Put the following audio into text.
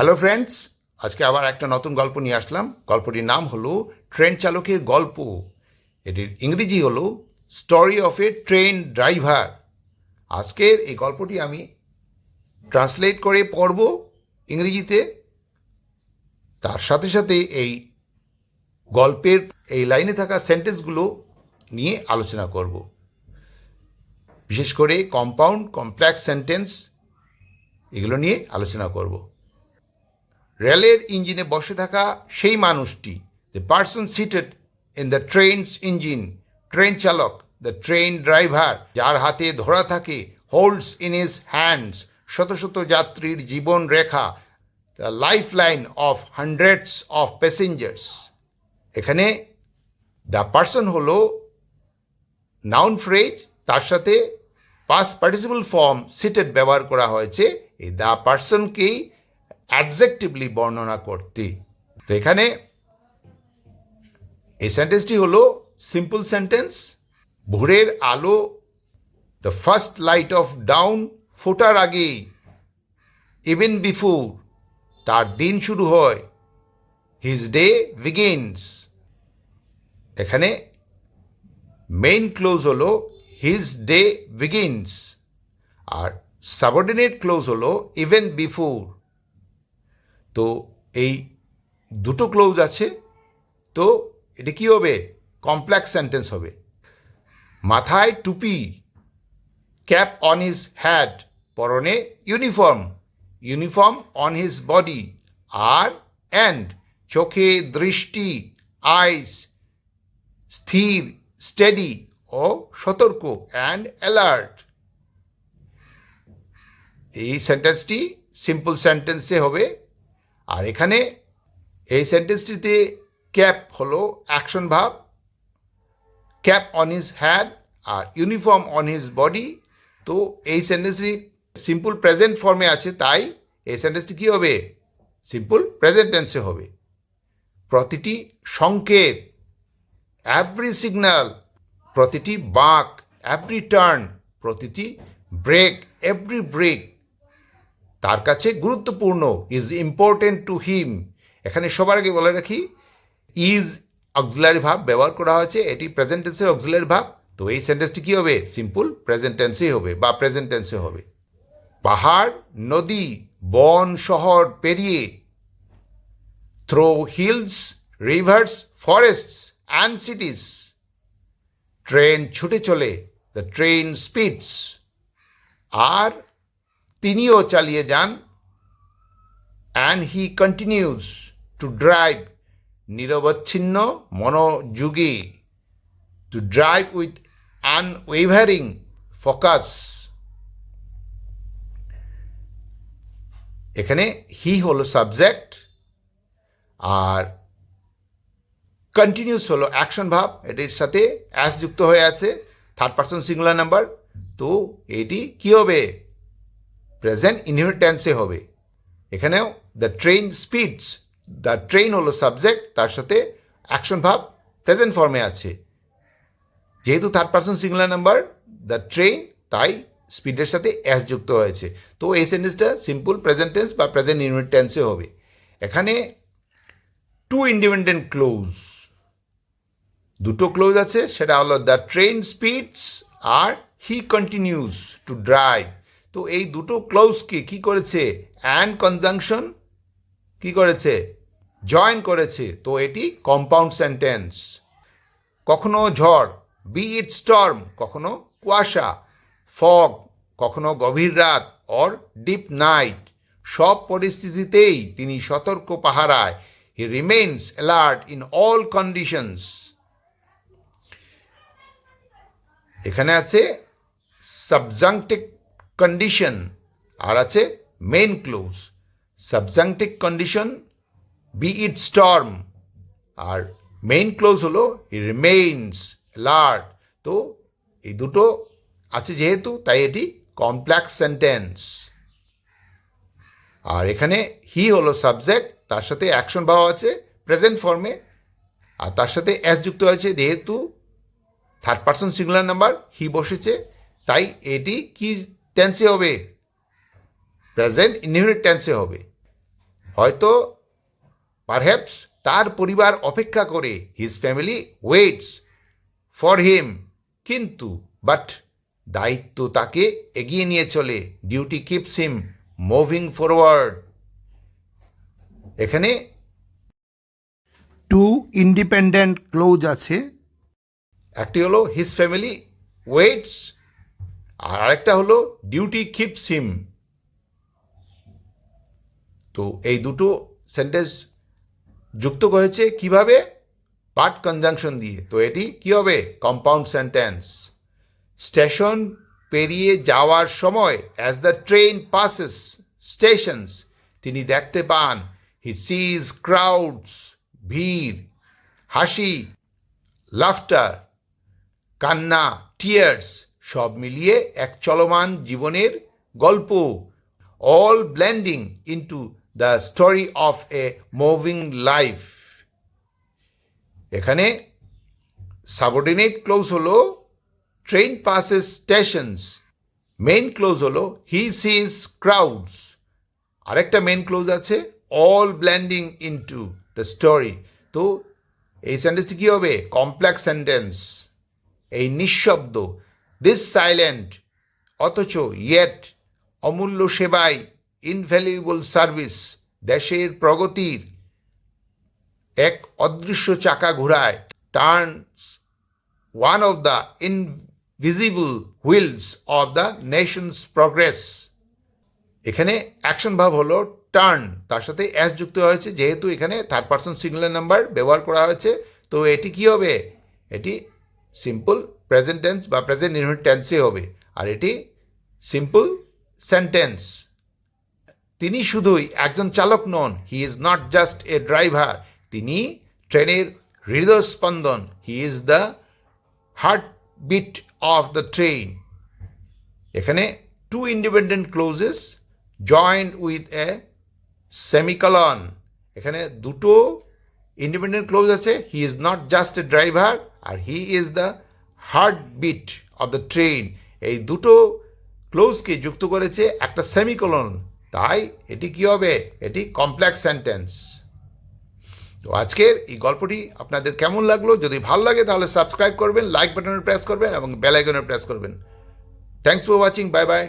Hello friends আজকে আবার একটা নতুন গল্প নিয়ে আসলাম। গল্পটির নাম হলো ট্রেন চালকের গল্প। এটির ইংরেজি হলো story of a train driver আজকের এই গল্পটি আমি ট্রান্সলেট করে পড়ব ইংরেজিতে। তার সাথে সাথে এই গল্পের এই লাইনে থাকা সেন্টেন্সগুলো নিয়ে আলোচনা করব। বিশেষ করে কম্পাউন্ড কমপ্লেক্স সেন্টেন্স এগুলো নিয়ে আলোচনা করব। রেলের ইঞ্জিনে বসে থাকা সেই মানুষটি the person seated in the train's engine train চালক দ্য ট্রেন ড্রাইভার যার হাতে ধরা থাকে হোল্ডস ইন হিজ হ্যান্ডস শত শত যাত্রীর জীবন রেখা the life line of hundreds of passengers এখানে দ্য পার্সন হল নাউন ফ্রেজ তার সাথে পাস পার্টিসিপল ফর্ম সিটেড ব্যবহার করা হয়েছে, এই দ্য পার্সনকেই অ্যাডজেক্টিভলি বর্ণনা করতে। তো এখানে এই সেন্টেন্সটি হলো সিম্পল সেন্টেন্স ভোরের আলো the first light of dawn ফোটার আগে ইভেন বিফোর তার দিন শুরু হয় হিজ ডে বিগিনস এখানে মেইন ক্লোজ হলো হিজ ডে বিগিনস আর সাবঅর্ডিনেট ক্লোজ হলো ইভেন বিফোর তো এই দুটো ক্লোজ আছে, তো এটা কী হবে? কমপ্লেক্স সেন্টেন্স হবে। মাথায় টুপি ক্যাপ অন হিজ হ্যাড পরনে uniform uniform on his body R and চোখে দৃষ্টি আইস স্থির স্টেডি ও সতর্ক অ্যান্ড অ্যালার্ট এই সেন্টেন্সটি সিম্পল সেন্টেন্সে হবে। আর এখানে এই সেন্টেন্সটিতে ক্যাপ হলো অ্যাকশন ভাব ক্যাপ অন হিজ হ্যাড আর ইউনিফর্ম অন হিজ বডি তো এই সেন্টেন্সটি সিম্পল প্রেজেন্ট ফর্মে আছে, তাই এই সেন্টেন্সটি কী হবে? সিম্পল প্রেজেন্ট টেন্সে হবে। প্রতিটি সংকেত অ্যাভরি সিগন্যাল প্রতিটি বাঁক অ্যাভরি টার্ন প্রতিটি ব্রেক এভরি ব্রেক তার কাছে গুরুত্বপূর্ণ ইজ ইম্পর্টেন্ট টু হিম এখানে সবার আগে বলে রাখি ইজ অক্সিলারি ভাব ব্যবহার করা হয়েছে, এটি প্রেজেন্ট টেন্সের অক্সিলারি ভাব। তো এই সেন্টেন্সটি কী হবে? সিম্পল প্রেজেন্ট টেন্সেই হবে বা প্রেজেন্ট টেন্সে হবে। পাহাড়, নদী, বন, শহর পেরিয়ে through hills rivers forests and cities train ছুটে চলে দ্য ট্রেন স্পিডস আর তিনিও চালিয়ে যান। And he continues to drive নিরবচ্ছিন্ন, মনোযোগী to drive with unwavering focus এখানে হি হলো সাবজেক্ট আর কন্টিনিউস হলো অ্যাকশন ভাব। এটির সাথে অ্যাস যুক্ত হয়ে আছে। থার্ড পার্সন সিঙ্গুলার নাম্বার তো এটি কী হবে? প্রেজেন্ট ইনহিবিট টেন্সে হবে। এখানেও the train speeds the train হলো সাবজেক্ট তার সাথে অ্যাকশন ভাব প্রেজেন্ট ফর্মে আছে। যেহেতু third person singular number the train তাই স্পিডের সাথে অ্যাস যুক্ত হয়েছে। তো এই সেন্টেন্সটা সিম্পল প্রেজেন্ট টেন্স বা প্রেজেন্ট ইনহিবিট টেন্সে হবে। এখানে টু ইন্ডিপেন্ডেন্ট ক্লোজ দুটো ক্লোজ আছে, সেটা হলো দ্য ট্রেন স্পিডস আর হি কন্টিনিউস টু ড্রাইভ তো এই দুটো ক্লোজকে কি করেছে? অ্যান্ড কনজাংশন কি করেছে? জয়েন করেছে। তো এটি কম্পাউন্ড সেন্টেন্স। কখনো ঝড় বি ইট স্টর্ম কখনো কুয়াশা ফগ কখনো গভীর রাত অর ডিপ নাইট সব পরিস্থিতিতেই তিনি সতর্ক পাহারায়। He remains alert in all conditions এখানে আছে সাবজাংটিক কন্ডিশন আর আছে main clause subjunctive condition be it storm R main clause হলো রিমেইনস অ্যালার্ট তো এই দুটো আছে যেহেতু, তাই এটি কমপ্লেক্স সেন্টেন্স আর এখানে হি হলো সাবজেক্ট তার সাথে অ্যাকশন ভাব আছে প্রেজেন্ট ফর্মে আর তার সাথে অ্যাস যুক্ত হয়েছে যেহেতু third person singular number he বসেছে। তাই এটি কি টেন্সে হবে। প্রেজেন্ট ইনহিবিট টেন্সে হবে। হয়তো পারহ্যাপস তার পরিবার অপেক্ষা করে his family waits for him কিন্তু বাট দায়িত্ব তাকে এগিয়ে নিয়ে চলে duty keeps him moving forward এখানে টু ইন্ডিপেন্ডেন্ট ক্লোজ আছে। একটি হলো হিজ ফ্যামিলি ওয়েটস আর আরেকটা হলো ডিউটি কিপস হিম তো এই দুটো সেন্টেন্স যুক্ত হয়েছে কীভাবে? পার্ট কনজাংশন দিয়ে। তো এটি কি হবে? কম্পাউন্ড সেন্টেন্স স্টেশন পেরিয়ে যাওয়ার সময় as the train passes stations তিনি দেখতে পান হি সিজ ক্রাউডস ভিড়, হাসি লাফটার কান্না টিয়ার্স সব মিলিয়ে এক চলমান জীবনের গল্প। All blending into the story of a moving life এখানে সাবঅর্ডিনেট ক্লোজ হলো train passes stations main clause হলো হি সিজ ক্রাউডস আরেকটা মেন ক্লোজ আছে all blending into the story তো এই সেন্টেন্সটি কী হবে? কমপ্লেক্স সেন্টেন্স এই নিঃশব্দ। দিস সাইলেন্ট অথচ ইয়েট অমূল্য সেবায় ইনভ্যালুয়েবল সার্ভিস দেশের প্রগতির এক অদৃশ্য চাকা ঘোরায় turns one of the invisible wheels of the nation's progress এখানে অ্যাকশন ভাব হলো টার্ন তার সাথে অ্যাস যুক্ত হয়েছে, যেহেতু এখানে থার্ড পার্সন সিঙ্গুলার নাম্বার ব্যবহার করা হয়েছে, তো এটি কি হবে? এটি সিম্পল প্রেজেন্ট টেন্স বা প্রেজেন্ট ইনভিট টেন্সে হবে। আর এটি সিম্পল সেন্টেন্স তিনি শুধুই একজন চালক নন। He is not just a driver তিনি ট্রেনের হৃদয়স্পন্দন he is the heartbeat of the train এখানে two independent clauses joined with a semicolon এখানে দুটো ইন্ডিপেন্ডেন্ট ক্লোজ আছে। He is not just a driver R he is the heartbeat of the train এই দুটো ক্লোজকে যুক্ত করেছে একটা সেমিকোলন তাই এটি কি হবে? এটি কমপ্লেক্স সেন্টেন্স তো আজকের এই গল্পটি আপনাদের কেমন লাগল? যদি ভালো লাগে তাহলে সাবস্ক্রাইব করবেন লাইক বাটনে প্রেস করবেন এবং বেল প্রেস করবেন। Thanks for watching bye bye